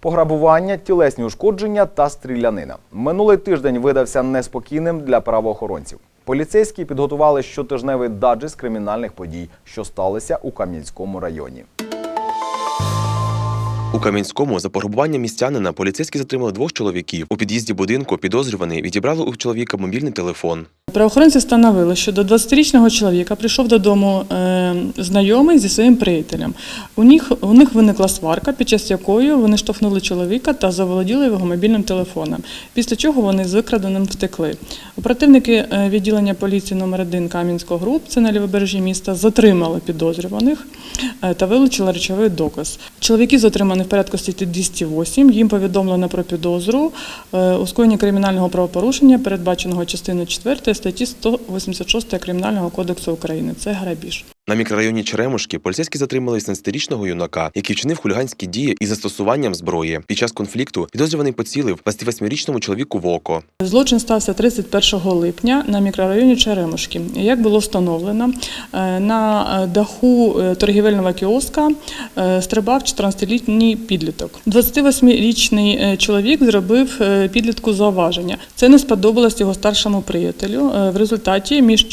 Пограбування, тілесні ушкодження та стрілянина. Минулий тиждень видався неспокійним для правоохоронців. Поліцейські підготували щотижневий даджест кримінальних подій, що сталися у Кам'янському районі. У Кам'янському за пограбування містянина поліцейські затримали двох чоловіків. У під'їзді будинку підозрюваний відібрали у чоловіка мобільний телефон. Правоохоронці встановили, що до 20-річного чоловіка прийшов додому е, знайомий зі своїм приятелем. У них, у них виникла сварка, під час якої вони штовхнули чоловіка та заволоділи його мобільним телефоном. Після чого вони з викраденим втекли. Оперативники е, відділення поліції номер 1 Кам'янського груп, це на лівобережжі міста, затримали підозрюваних е, та вилучили речовий доказ. Чоловіки затримані в порядку статті 208. Їм повідомлено про підозру е, у скоєнні кримінального правопорушення, передбаченого частиною 4 статті 186 Кримінального кодексу України. Це грабіж. На мікрорайоні Черемушки поліцейські затримали 17-річного юнака, який вчинив хуліганські дії із застосуванням зброї. Під час конфлікту підозрюваний поцілив 28-річному чоловіку в око. Злочин стався 31 липня на мікрорайоні Черемушки. Як було встановлено, е, на е, даху е, торгівельного кіоска стрибав 14-літній підліток. 28-річний е, чоловік зробив підлітку зауваження. Це не сподобалось його старшому приятелю. В результаті між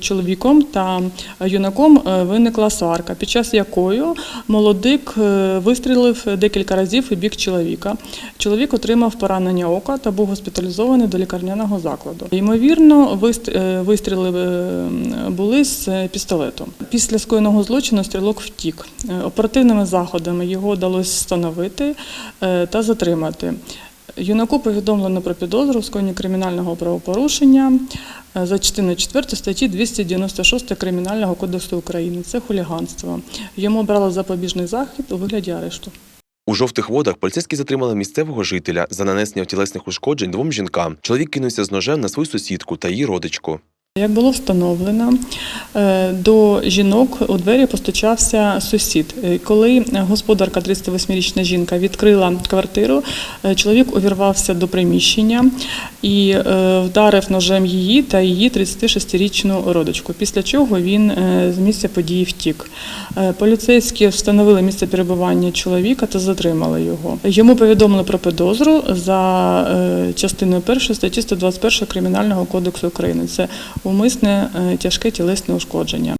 чоловіком та юнаком е, виникла сварка, під час якої молодик е, вистрілив декілька разів у бік чоловіка. Чоловік отримав поранення ока та був госпіталізований до лікарняного закладу. Ймовірно, е, вистріли були з пістолету. Після скоєного злочину стрілок втік. Оперативними заходами його вдалося встановити та затримати. Юнаку повідомлено про підозру в скоєнні кримінального правопорушення е, за частиною 4 статті 296 Кримінального кодексу України. Це хуліганство. Йому обрали запобіжний захід у вигляді арешту. У жовтих водах поліцейські затримали місцевого жителя за нанесення тілесних ушкоджень двом жінкам. Чоловік кинувся з ножем на свою сусідку та її родичку. Як було встановлено, е, до жінок у двері постучався сусід. Е, Коли господарка 38-річна жінка відкрила квартиру, е, чоловік увірвався до приміщення і вдарив ножем її та її 36-річну родичку. Після чого він з місця події втік. Поліцейські встановили місце перебування чоловіка та затримали його. Йому повідомили про підозру за частиною 1 статті 121 Кримінального кодексу України. Це умисне е, тяжке тілесне ушкодження.